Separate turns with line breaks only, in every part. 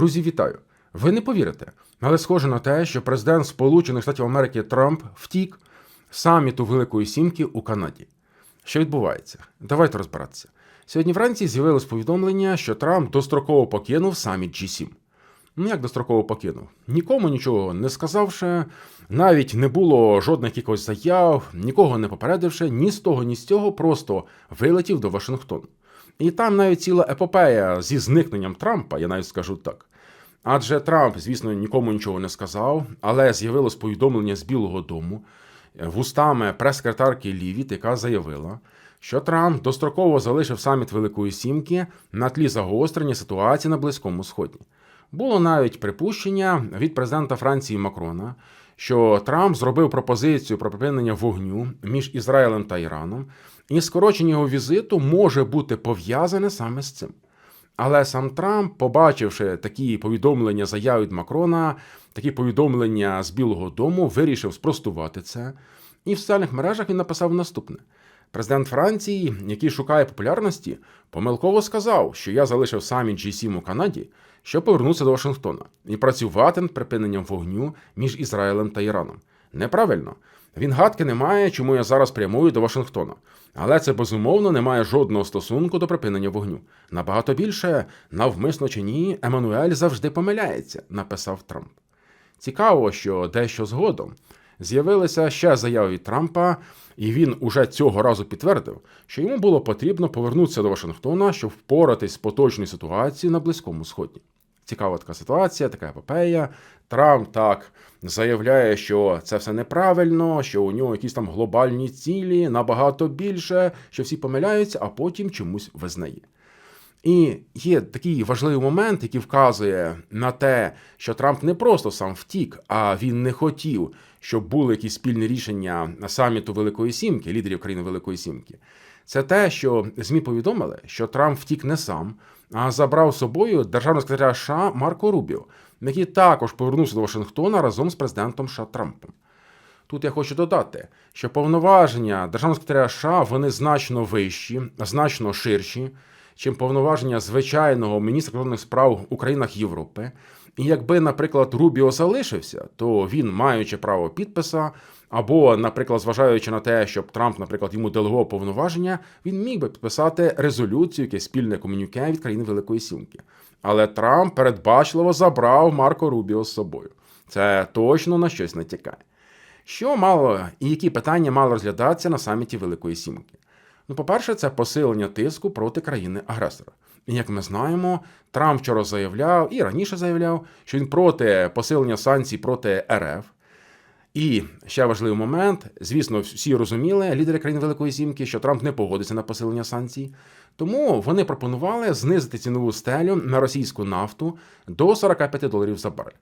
Друзі, вітаю! Ви не повірите, але схоже на те, що президент Сполучених Штатів Америки Трамп втік саміту Великої Сімки у Канаді. Що відбувається? Давайте розбиратися. Сьогодні вранці з'явилось повідомлення, що Трамп достроково покинув саміт G7. Ну, як достроково покинув? Нікому нічого не сказавши, навіть не було жодних якихось заяв, нікого не попередивши, ні з того, ні з цього, просто вилетів до Вашингтону. І там навіть ціла епопея зі зникненням Трампа, я навіть скажу так. Адже Трамп, звісно, нікому нічого не сказав, але з'явилось повідомлення з Білого Дому е, вустами прес-секретарки Лівіт, яка заявила, що Трамп достроково залишив саміт Великої Сімки на тлі загострення ситуації на Близькому Сході. Було навіть припущення від президента Франції Макрона, що Трамп зробив пропозицію про припинення вогню між Ізраїлем та Іраном, і скорочення його візиту може бути пов'язане саме з цим. Але сам Трамп, побачивши такі повідомлення заяв від Макрона, такі повідомлення з Білого Дому, вирішив спростувати це. І в соціальних мережах він написав наступне: президент Франції, який шукає популярності, помилково сказав, що я залишив саміт G7 у Канаді, щоб повернутися до Вашингтона і працювати над припиненням вогню між Ізраїлем та Іраном. Неправильно. Він гадки не має, чому я зараз прямую до Вашингтона. Але це безумовно не має жодного стосунку до припинення вогню. Набагато більше, навмисно чи ні, Еммануель завжди помиляється, написав Трамп. Цікаво, що дещо згодом з'явилися ще заяви від Трампа, і він уже цього разу підтвердив, що йому було потрібно повернутися до Вашингтона, щоб впоратись з поточною ситуацією на Близькому Сході. Цікава така ситуація, така епопея. Трамп так заявляє, що це все неправильно, що у нього якісь там глобальні цілі, набагато більше, що всі помиляються, а потім чомусь визнає. І є такий важливий момент, який вказує на те, що Трамп не просто сам втік, а він не хотів, щоб були якісь спільні рішення саміту Великої Сімки, лідерів країни Великої Сімки. Це те, що ЗМІ повідомили, що Трамп втік не сам, а забрав з собою державного секретаря США Марко Рубіо, який також повернувся до Вашингтона разом з президентом США Трампом. Тут я хочу додати, що повноваження державного секретаря США вони значно вищі, значно ширші, чим повноваження звичайного міністра закордонних справ у країнах Європи. І якби, наприклад, Рубіо залишився, то він, маючи право підписа, або, наприклад, зважаючи на те, щоб Трамп, наприклад, йому делегував повноваження, він міг би підписати резолюцію, яке спільне комунюке від країни Великої Сімки. Але Трамп передбачливо забрав Марко Рубіо з собою. Це точно на щось натякає. Що мало і які питання мало розглядатися на саміті Великої Сімки? Ну, по-перше, це посилення тиску проти країни-агресора. І як ми знаємо, Трамп вчора заявляв і раніше заявляв, що він проти посилення санкцій проти РФ. І ще важливий момент: звісно, всі розуміли, лідери країн Великої Сімки, що Трамп не погодиться на посилення санкцій. Тому вони пропонували знизити цінову стелю на російську нафту до 45 доларів за барель.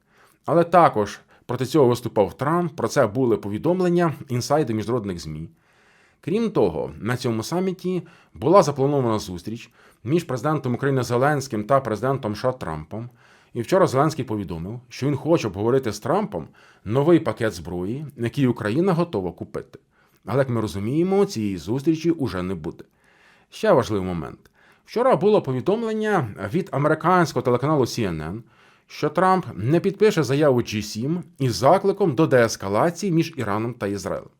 Але також проти цього виступав Трамп. Про це були повідомлення інсайди міжнародних ЗМІ. Крім того, на цьому саміті була запланована зустріч між президентом України Зеленським та президентом США Трампом. І вчора Зеленський повідомив, що він хоче обговорити з Трампом новий пакет зброї, який Україна готова купити. Але як ми розуміємо, цієї зустрічі уже не буде. Ще важливий момент: вчора було повідомлення від американського телеканалу CNN, що Трамп не підпише заяву G7 із закликом до деескалації між Іраном та Ізраїлем.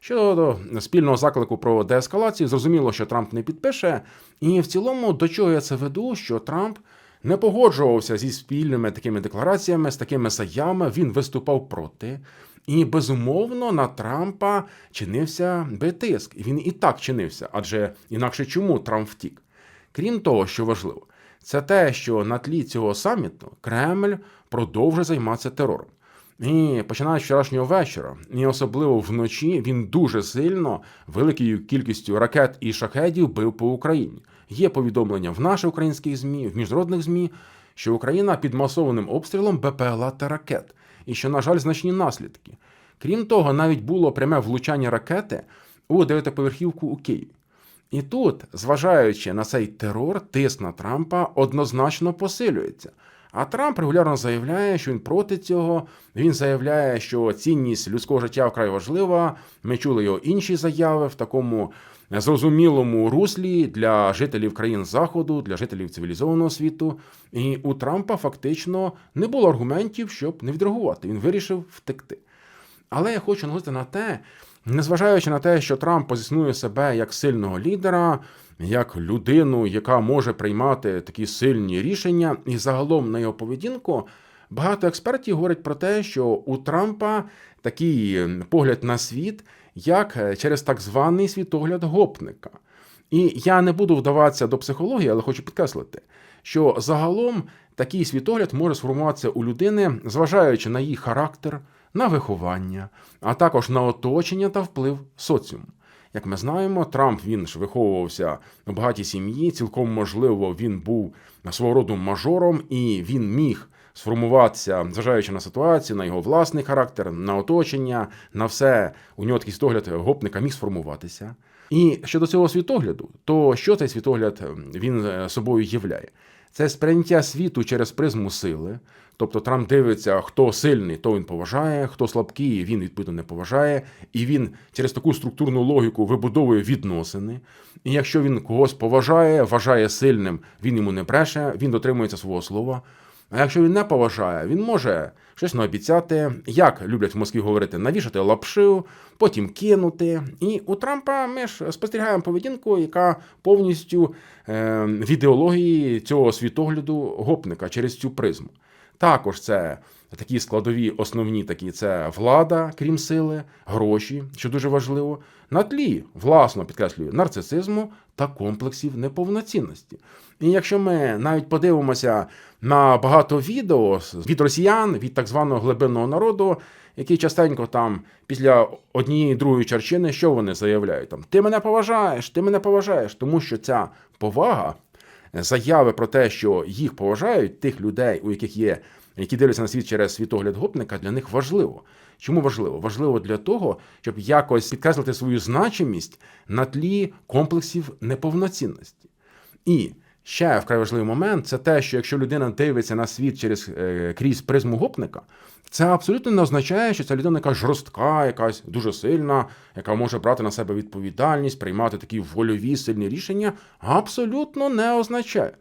Щодо спільного заклику про деескалацію, зрозуміло, що Трамп не підпише. І в цілому, до чого я це веду, що Трамп не погоджувався зі спільними такими деклараціями, з такими заявами, він виступав проти. І безумовно на Трампа чинився би тиск. І він і так чинився, адже інакше чому Трамп втік? Крім того, що важливо, це те, що на тлі цього саміту Кремль продовжує займатися терором. І починаючи з вчорашнього вечора, і особливо вночі, він дуже сильно великою кількістю ракет і шахедів бив по Україні. Є повідомлення в наших українських змі, в міжнародних змі, що Україна під масованим обстрілом БПЛА та ракет, і що, на жаль, значні наслідки. Крім того, навіть було пряме влучання ракети у дев'ятиповерхівку у Києві. І тут, зважаючи на цей терор, тиск на Трампа однозначно посилюється. А Трамп регулярно заявляє, що він проти цього. Він заявляє, що цінність людського життя вкрай важлива. Ми чули його інші заяви в такому зрозумілому руслі для жителів країн Заходу, для жителів цивілізованого світу. І у Трампа фактично не було аргументів, щоб не відреагувати. Він вирішив втекти. Але я хочу наголосити на те, незважаючи на те, що Трамп позиціонує себе як сильного лідера, як людину, яка може приймати такі сильні рішення, і загалом на його поведінку, багато експертів говорять про те, що у Трампа такий погляд на світ, як через так званий світогляд гопника. І я не буду вдаватися до психології, але хочу підкреслити, що загалом такий світогляд може сформуватися у людини, зважаючи на її характер, на виховання, а також на оточення та вплив соціуму. Як ми знаємо, Трамп він ж виховувався в багатій сім'ї. Цілком можливо, він був свого роду мажором, і він міг сформуватися, зважаючи на ситуацію, на його власний характер, на оточення, на все у нього такий світогляд гопника міг сформуватися. І щодо цього світогляду, то що цей світогляд він е, собою являє? Це сприйняття світу через призму сили. Тобто Трамп дивиться, хто сильний, то він поважає, хто слабкий, він відповідно не поважає, і він через таку структурну логіку вибудовує відносини. І якщо він когось поважає, вважає сильним, він йому не бреше, він дотримується свого слова. А якщо він не поважає, він може щось наобіцяти, як люблять в Москві говорити, навішати лапшив, потім кинути. І у Трампа ми ж спостерігаємо поведінку, яка повністю е, в ідеології цього світогляду гопника через цю призму. Також це такі складові, основні такі це влада, крім сили, гроші, що дуже важливо, на тлі, власно підкреслюю, нарцисизму та комплексів неповноцінності. І якщо ми навіть подивимося на багато відео від росіян, від так званого глибинного народу, які частенько там після однієї другої черчини, що вони заявляють? Там Ти мене поважаєш, ти мене поважаєш, тому що ця повага заяви про те, що їх поважають, тих людей, у яких є, які дивляться на світ через світогляд гопника, для них важливо. Чому важливо? Важливо для того, щоб якось підкреслити свою значимість на тлі комплексів неповноцінності. І ще вкрай важливий момент це те, що якщо людина дивиться на світ через е, крізь призму гопника, це абсолютно не означає, що ця людина якась жорстка, якась дуже сильна, яка може брати на себе відповідальність, приймати такі вольові сильні рішення. Абсолютно не означає.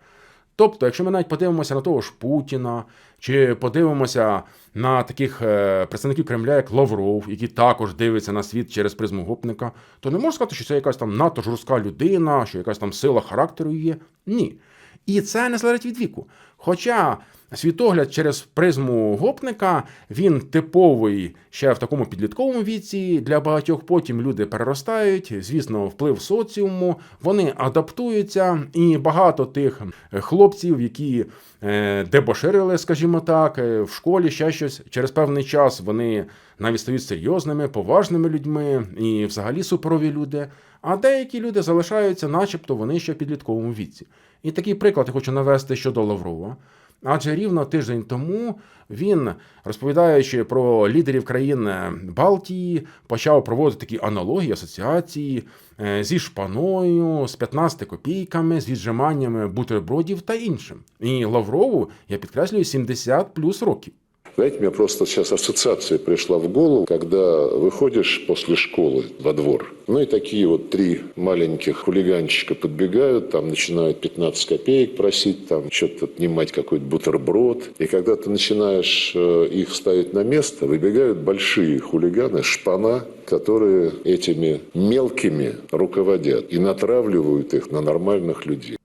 Тобто, якщо ми навіть подивимося на того ж Путіна, чи подивимося на таких е, представників Кремля, як Лавров, які також дивляться на світ через призму гопника, то не можна сказати, що це якась там надто жорстка людина, що якась там сила характеру є. Ні. І це не залежить від віку. Хоча світогляд через призму гопника він типовий ще в такому підлітковому віці. Для багатьох потім люди переростають. Звісно, вплив соціуму, вони адаптуються, і багато тих хлопців, які е, дебоширили, скажімо так, е, в школі ще щось через певний час вони навіть стають серйозними, поважними людьми і взагалі суперові люди. А деякі люди залишаються, начебто, вони ще в підлітковому віці. І такий приклад я хочу навести щодо Лаврова. Адже рівно тиждень тому він, розповідаючи про лідерів країн Балтії, почав проводити такі аналогії, асоціації е, зі шпаною, з 15 копійками, з віджиманнями бутербродів та іншим. І Лаврову я підкреслюю 70 плюс років.
Знаете, мне просто сейчас ассоциация пришла в голову, когда выходишь после школы во двор, ну и такие вот три маленьких хулиганчика подбегают, там начинают 15 копеек просить, там что-то отнимать какой-то бутерброд. И когда ты начинаешь э, их ставить на место, выбегают большие хулиганы, шпана, которые этими мелкими руководят и натравливают их на нормальных людей.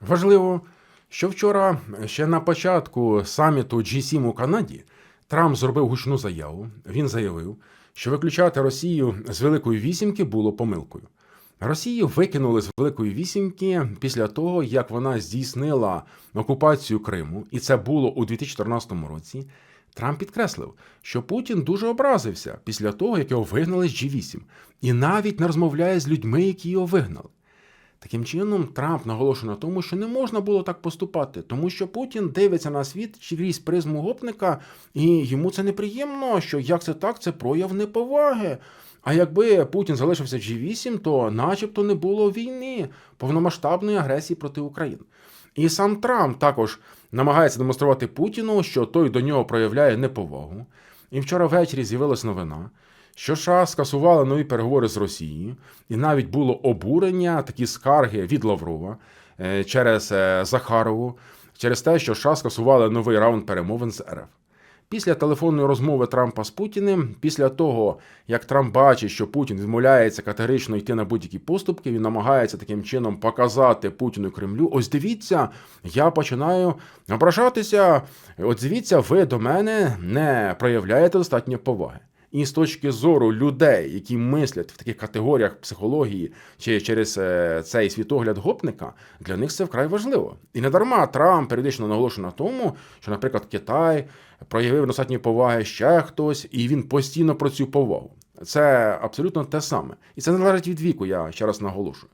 Важливо, що вчора, ще на початку саміту G7 у Канаді, Трамп зробив гучну заяву. Він заявив, що виключати Росію з Великої вісімки було помилкою. Росію викинули з Великої вісімки після того, як вона здійснила окупацію Криму, і це було у 2014 році. Трамп підкреслив, що Путін дуже образився після того, як його вигнали з G8, і навіть не розмовляє з людьми, які його вигнали. Таким чином, Трамп наголошує на тому, що не можна було так поступати, тому що Путін дивиться на світ крізь призму гопника, і йому це неприємно, що як це так, це прояв неповаги. А якби Путін залишився в G8, то начебто не було війни, повномасштабної агресії проти України. І сам Трамп також намагається демонструвати Путіну, що той до нього проявляє неповагу. І вчора ввечері з'явилась новина, що США скасували нові переговори з Росією, і навіть було обурення, такі скарги від Лаврова е, через е, Захарову, через те, що США скасували новий раунд перемовин з РФ. Після телефонної розмови Трампа з Путіним, після того, як Трамп бачить, що Путін відмовляється категорично йти на будь-які поступки, він намагається таким чином показати Путіну Кремлю. Ось дивіться, я починаю ображатися. От дивіться, ви до мене не проявляєте достатньо поваги. І з точки зору людей, які мислять в таких категоріях психології чи через е, цей світогляд гопника, для них це вкрай важливо. І не дарма Трамп періодично наголошує на тому, що, наприклад, Китай проявив достатньо поваги ще хтось, і він постійно про цю повагу. Це абсолютно те саме. І це не залежить від віку, я ще раз наголошую.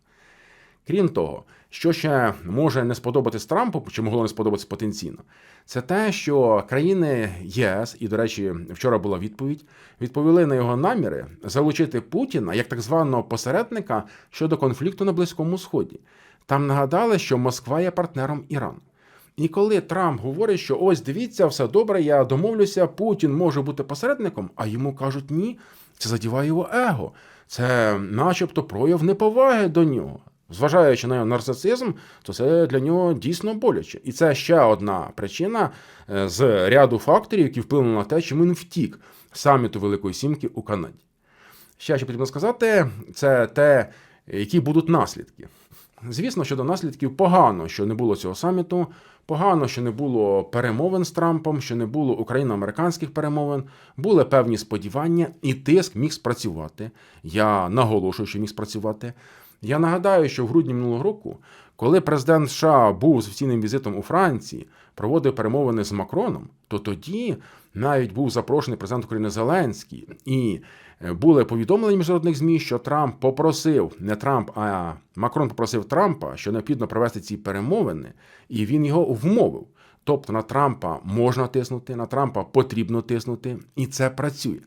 Крім того, що ще може не сподобатись Трампу, чи могло не сподобатись потенційно, це те, що країни ЄС, і, до речі, вчора була відповідь, відповіли на його наміри залучити Путіна як так званого посередника щодо конфлікту на Близькому Сході. Там нагадали, що Москва є партнером Ірану. І коли Трамп говорить, що ось дивіться, все добре, я домовлюся, Путін може бути посередником, а йому кажуть ні, це задіває його его. Це, начебто, прояв неповаги до нього. Зважаючи на його нарцисизм, то це для нього дійсно боляче. І це ще одна причина е, з ряду факторів, які вплинули на те, чому він втік саміту Великої Сімки у Канаді. Ще що потрібно сказати, це те, які будуть наслідки. Звісно, щодо наслідків погано, що не було цього саміту, погано, що не було перемовин з Трампом, що не було україно-американських перемовин. Були певні сподівання, і тиск міг спрацювати. Я наголошую, що міг спрацювати. Я нагадаю, що в грудні минулого року, коли президент США був з офіційним візитом у Франції, проводив перемовини з Макроном, то тоді навіть був запрошений президент України Зеленський, і е, були повідомлення міжнародних змі, що Трамп попросив не Трамп, а Макрон попросив Трампа, що необхідно провести ці перемовини, і він його вмовив. Тобто на Трампа можна тиснути, на Трампа потрібно тиснути, і це працює.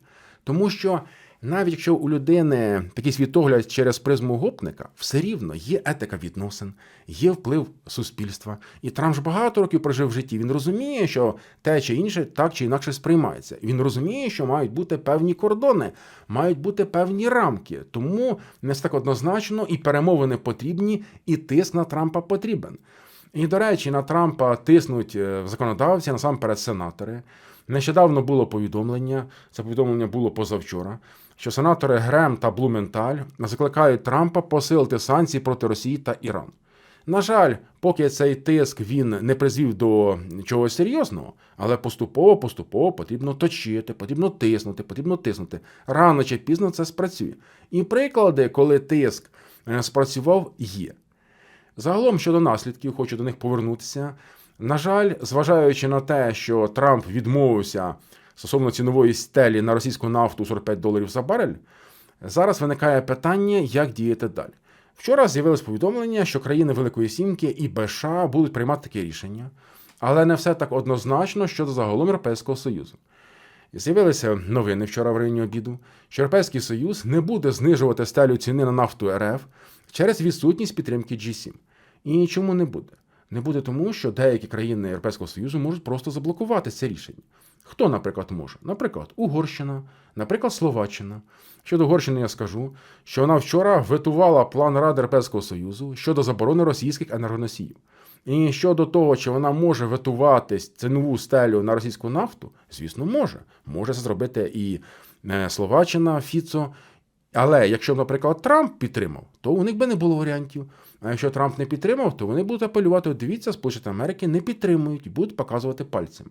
Тому що навіть якщо у людини такий світогляд через призму гопника, все рівно є етика відносин, є вплив суспільства. І Трамп ж багато років прожив в житті. Він розуміє, що те чи інше так чи інакше сприймається. Він розуміє, що мають бути певні кордони, мають бути певні рамки. Тому не так однозначно і перемовини потрібні, і тиск на Трампа потрібен. І, до речі, на Трампа тиснуть е, законодавці, насамперед сенатори. Нещодавно було повідомлення, це повідомлення було позавчора, що сенатори Грем та Блументаль закликають Трампа посилити санкції проти Росії та Ірану. На жаль, поки цей тиск він не призвів до чогось серйозного, але поступово, поступово потрібно точити, потрібно тиснути, потрібно тиснути. Рано чи пізно це спрацює. І приклади, коли тиск е, спрацював, є. Загалом щодо наслідків, хочу до них повернутися. На жаль, зважаючи на те, що Трамп відмовився стосовно цінової стелі на російську нафту 45 доларів за барель, зараз виникає питання, як діяти далі. Вчора з'явилось повідомлення, що країни Великої Сімки і США будуть приймати таке рішення, але не все так однозначно щодо загалом Європейського Союзу. З'явилися новини вчора в районі обіду, що Європейський Союз не буде знижувати стелю ціни на нафту РФ через відсутність підтримки G7. І чому не буде? Не буде тому, що деякі країни Європейського Союзу можуть просто заблокувати це рішення. Хто, наприклад, може? Наприклад, Угорщина, наприклад, Словаччина. Щодо Угорщини я скажу, що вона вчора ветувала план Ради Європейського Союзу щодо заборони російських енергоносіїв. І щодо того, чи вона може ветувати цінову стелю на російську нафту, звісно, може. Може це зробити і е, Словаччина, Фіцо. Але якщо, наприклад, Трамп підтримав, то у них би не було варіантів. А якщо Трамп не підтримав, то вони будуть апелювати, дивіться, Сполучені Америки не підтримують будуть показувати пальцем.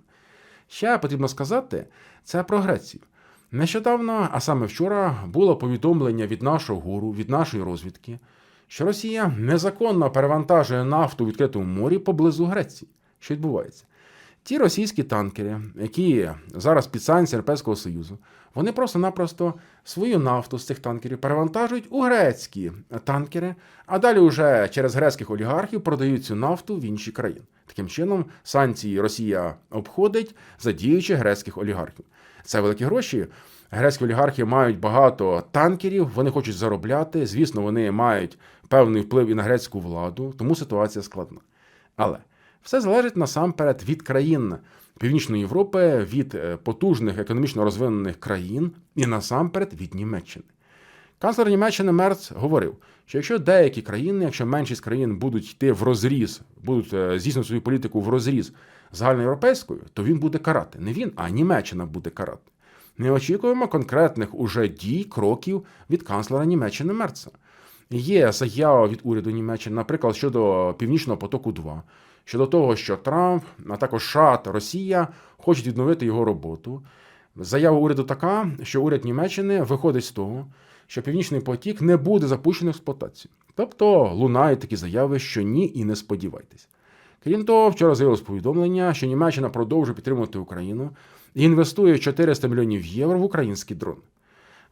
Ще потрібно сказати, це про Грецію. Нещодавно, а саме вчора, було повідомлення від нашого гуру, від нашої розвідки, що Росія незаконно перевантажує нафту у відкритому морі поблизу Греції. Що відбувається? Ті російські танкери, які зараз під санкціями Європейського Союзу, вони просто-напросто свою нафту з цих танкерів перевантажують у грецькі танкери, а далі вже через грецьких олігархів продають цю нафту в інші країни. Таким чином, санкції Росія обходить, задіючи грецьких олігархів. Це великі гроші. Грецькі олігархи мають багато танкерів, вони хочуть заробляти. Звісно, вони мають певний вплив і на грецьку владу, тому ситуація складна. Але Все залежить насамперед від країн Північної Європи, від е, потужних економічно розвинених країн і насамперед від Німеччини. Канцлер Німеччини Мерц говорив, що якщо деякі країни, якщо меншість країн будуть йти в розріз, будуть е, здійснювати свою політику в розріз загальноєвропейською, то він буде карати. Не він, а Німеччина буде карати. Не очікуємо конкретних уже дій, кроків від канцлера Німеччини Мерца. Є заява від уряду Німеччини, наприклад, щодо Північного потоку 2 щодо того, що Трамп, а також США та Росія хочуть відновити його роботу. Заява уряду така, що уряд Німеччини виходить з того, що Північний потік не буде запущений в експлуатацію. Тобто лунають такі заяви, що ні, і не сподівайтесь. Крім того, вчора з'явилось повідомлення, що Німеччина продовжує підтримувати Україну і інвестує 400 мільйонів євро в український дрон.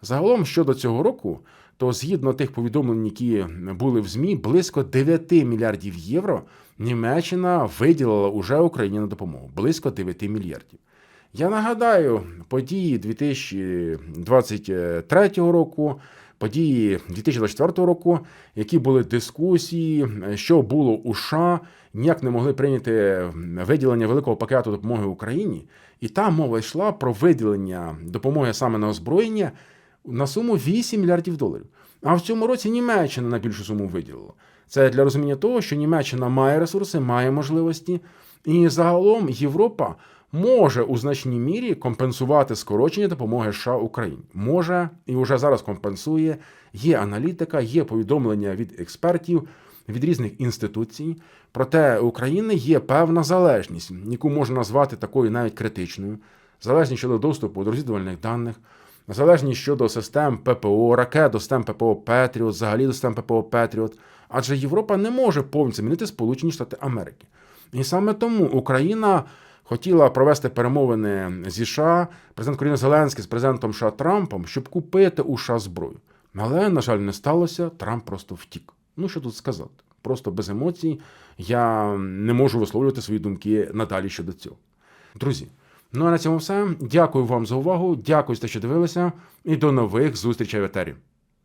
Загалом щодо цього року, то згідно тих повідомлень, які були в ЗМІ, близько 9 мільярдів євро Німеччина виділила уже Україні на допомогу. Близько 9 мільярдів. Я нагадаю, події 2023 року, події 2024 року, які були дискусії, що було у США, ніяк не могли прийняти виділення великого пакету допомоги Україні. І там мова йшла про виділення допомоги саме на озброєння на суму 8 мільярдів доларів. А в цьому році Німеччина на більшу суму виділила. Це для розуміння того, що Німеччина має ресурси, має можливості, і загалом Європа може у значній мірі компенсувати скорочення допомоги США Україні. Може і вже зараз компенсує. Є аналітика, є повідомлення від експертів, від різних інституцій. Проте України є певна залежність, яку можна назвати такою навіть критичною, залежність щодо доступу до розвідувальних даних. Залежність щодо систем ППО, ракет до систем ППО Петріот, взагалі до систем ППО Петріот. Адже Європа не може повністю змінити Сполучені Штати Америки. І саме тому Україна хотіла провести перемовини зі США, президент України Зеленський з президентом США Трампом, щоб купити у США зброю. Але, на жаль, не сталося. Трамп просто втік. Ну що тут сказати? Просто без емоцій я не можу висловлювати свої думки надалі щодо цього. Друзі. Ну а на цьому все. Дякую вам за увагу. Дякую за що дивилися, і до нових зустрічей в етері.